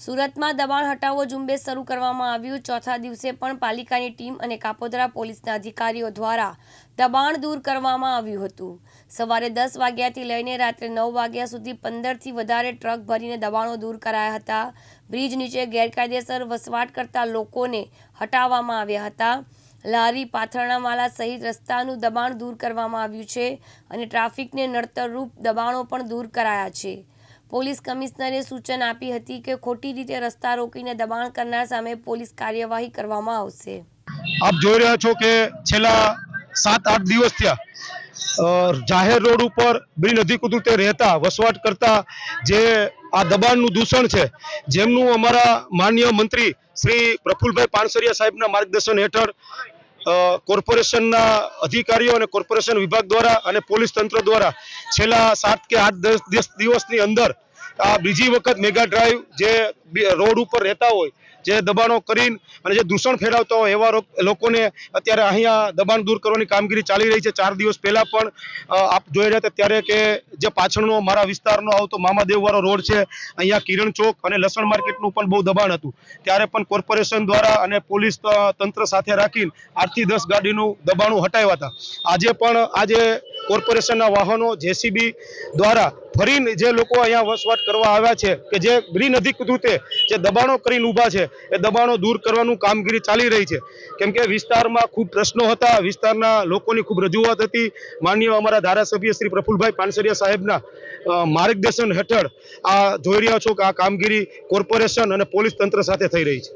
સુરતમાં દબાણ હટાવો ઝુંબેશ શરૂ કરવામાં આવ્યું. ચોથા દિવસે પણ પાલિકાની ટીમ અને કાપોદરા પોલીસના અધિકારીઓ દ્વારા દબાણ દૂર કરવામાં આવ્યું હતું. સવારે દસ વાગ્યાથી લઈને રાત્રે નવ વાગ્યા સુધી પંદરથી વધારે ટ્રક ભરીને દબાણો દૂર કરાયા હતા. બ્રિજ નીચે ગેરકાયદેસર વસવાટ કરતા લોકોને હટાવવામાં આવ્યા હતા. લારી પાથરણાવાલા સહિત રસ્તાનું દબાણ દૂર કરવામાં આવ્યું છે અને ટ્રાફિકને નડતરરૂપ દબાણો પણ દૂર કરાયા છે. પોલીસ કમિશનરે સૂચન આપી હતી કે ખોટી રીતે રસ્તા રોકીને દબાણ કરનાર સામે પોલીસ કાર્યવાહી કરવામાં આવશે. આપ જોઈ રહ્યા છો કે છેલ્લા સાત, આઠ દિવસ થયા જાહેર રોડ ઉપર બિન અધિકૃત રહેતા, વસવાટ કરતા જે આ દબાણનું દૂષણ છે, જેમનું અમારા માન્ય મંત્રી શ્રી પ્રફુલભાઈ પાનસરિયા સાહેબના માર્ગદર્શન હેઠળ કોર્પોરેશનના અધિકારીઓ અને કોર્પોરેશન વિભાગ દ્વારા અને પોલીસ તંત્ર દ્વારા છેલ્લા સાત કે આઠ દસ દિવસની અંદર આ બીજી વખત મેગા ડ્રાઈવ જે રોડ ઉપર રહેતા હોય, જે દબાણો કરીને અને જે દૂષણ ફેલાવતા હોય એવા લોકોને અત્યારે અહીંયા દબાણ દૂર કરવાની કામગીરી ચાલી રહી છે. ચાર દિવસ પહેલાં પણ આપ જોઈ રહ્યા હતા ત્યારે કે જે પાછળનો મારા વિસ્તારનો આવતો મામાદેવવાળો રોડ છે, અહીંયા કિરણ ચોક અને લસણ માર્કેટનું પણ બહુ દબાણ હતું. ત્યારે પણ કોર્પોરેશન દ્વારા અને પોલીસ તંત્ર સાથે રાખીને આઠથી દસ ગાડીનું દબાણું હટાવ્યા હતા. આજે પણ આજે કોર્પોરેશનના વાહનો જેસીબી દ્વારા ફરીને જે લોકો અહીંયા વસવાટ કરવા આવ્યા છે કે જે બિન અધિકૃતે જે દબાણો કરીને ઊભા છે, એ દબાણો દૂર કરવાનું કામગીરી ચાલી રહી છે. કેમ કે વિસ્તારમાં ખૂબ પ્રશ્નો હતા, વિસ્તારના લોકોની ખૂબ રજૂઆત હતી. માનનીય અમારા ધારાસભ્ય શ્રી પ્રફુલભાઈ પાનસરિયા સાહેબના માર્ગદર્શન હેઠળ આ જોઈ રહ્યા છો કે આ કામગીરી કોર્પોરેશન અને પોલીસ તંત્ર સાથે થઈ રહી છે.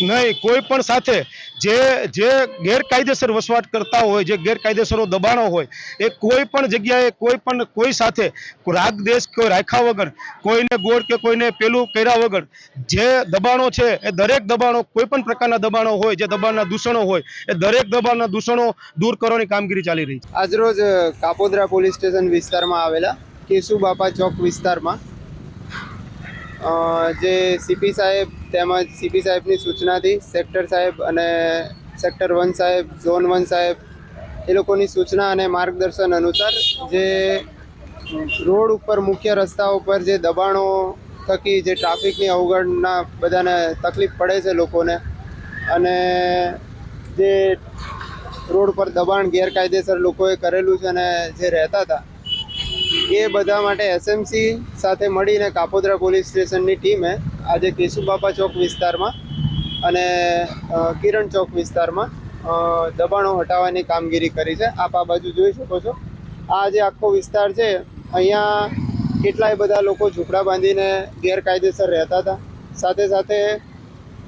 નહીં, કોઈ પણ સાથે જે જે ગેરકાયદેસર વસવાટ કરતા હોય, જે ગેરકાયદેસરો દબાણો હોય, એ કોઈ પણ જગ્યાએ, કોઈ પણ, કોઈ સાથે, રાગ દેશ કોઈ રાખ્યા વગર, કોઈને ગોળ કે કોઈને પેલું કર્યા વગર, જે દબાણો છે, એ દરેક દબાણો, કોઈ પણ પ્રકારના દબાણો હોય, જે દબાણના દૂષણો હોય, એ દરેક દબાણના દૂષણો દૂર કરવાની કામગીરી ચાલી રહી છે. આજરોજ કાપોદરા પોલીસ સ્ટેશન વિસ્તારમાં આવેલા કેશુ બાપા ચોક વિસ્તારમાં જે સીપી સાહેબ તેમજ સીપી સાહેબની સૂચનાથી સેક્ટર સાહેબ અને સેક્ટર વન સાહેબ, ઝોન વન સાહેબ, એ લોકોની સૂચના અને માર્ગદર્શન અનુસાર જે રોડ ઉપર મુખ્ય રસ્તા ઉપર જે દબાણો થકી જે ટ્રાફિકની અવગણના બધાને તકલીફ પડે છે લોકોને અને જે રોડ પર દબાણ ગેરકાયદેસર લોકોએ કરેલું છે અને જે રહેતા હતા, એ બધા માટે એસએમસી સાથે મળીને કાપોદ્રા પોલીસ સ્ટેશનની ટીમે આજે કેશુબાપા ચોક વિસ્તારમાં અને કિરણ ચોક વિસ્તારમાં દબાણો હટાવવાની કામગીરી કરી છે. આપ આ બાજુ જોઈ શકો છો. આ જે આખો વિસ્તાર છે અહીંયા કેટલાય બધા લોકો ઝૂંપડા બાંધીને ગેરકાયદેસર રહેતા હતા. સાથે સાથે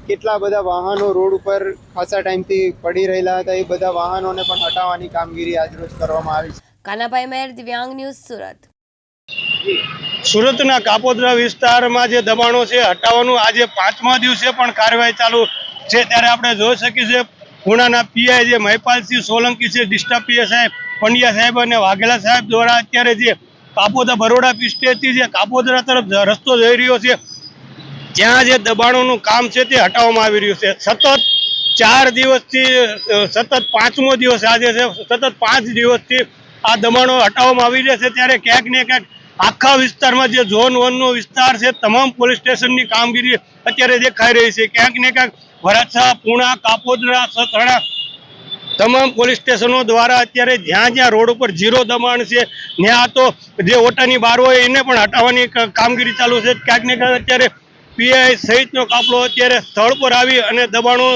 કેટલા બધા વાહનો રોડ ઉપર ખાસા ટાઈમથી પડી રહેલા હતા. એ બધા વાહનોને પણ હટાવવાની કામગીરી આજરોજ કરવામાં આવી છે. કાનાભાઈ મેર દિવ્યાંગ ન્યૂઝ સુરત. સુરતના કાપોદ્રા વિસ્તારમાં જે દબાણો છે, હટાવવાનું આજે પાંચમા દિવસે પણ કાર્યવાહી ચાલુ છે. ત્યારે આપણે જોઈ શકીએ છીએ, પૂણાના પીઆઈ જે મહેપાલસિંહ સોલંકી છે, ડિસ્ટર્બ પીએ સાહેબ, પંડ્યા સાહેબ અને વાઘેલા સાહેબ દ્વારા અત્યારે જે કાપોદ્રા બરોડા પિસ્ટેથી જે કાપોદરા તરફ રસ્તો જઈ રહ્યો છે, જ્યાં જે દબાણોનું કામ છે તે હટાવવામાં આવી રહ્યું છે. સતત ચાર દિવસથી સતત પાંચમો દિવસ આજે છે, સતત પાંચ દિવસથી આ દબાણો હટાવવામાં આવી રહ્યા છે. ત્યારે ક્યાંક ને ક્યાંક આખા વિસ્તારમાં જે ઝોન વનનો વિસ્તાર છે, તમામ પોલીસ સ્ટેશનની કામગીરી અત્યારે દેખાઈ રહી છે. ક્યાંક ને ક્યાંક વરાછા, પૂણા, કાપોદરા સતરડા તમામ પોલીસ સ્ટેશનો દ્વારા અત્યારે જ્યાં જ્યાં રોડ ઉપર ઝીરો દબાણ છે, ત્યાં તો જે ઓટાની બાર હોય એને પણ હટાવવાની કામગીરી ચાલુ છે. ક્યાંક ને ક્યાંક અત્યારે પીઆઈ સહિતનો કાફલો અત્યારે સ્થળ પર આવી અને દબાણો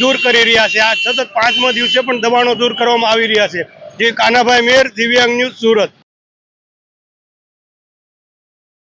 દૂર કરી રહ્યા છે. આ સતત પાંચમા દિવસે પણ દબાણો દૂર કરવામાં આવી રહ્યા છે. જે કાનાભાઈ મેર, દિવ્યાંગ ન્યૂઝ સુરત.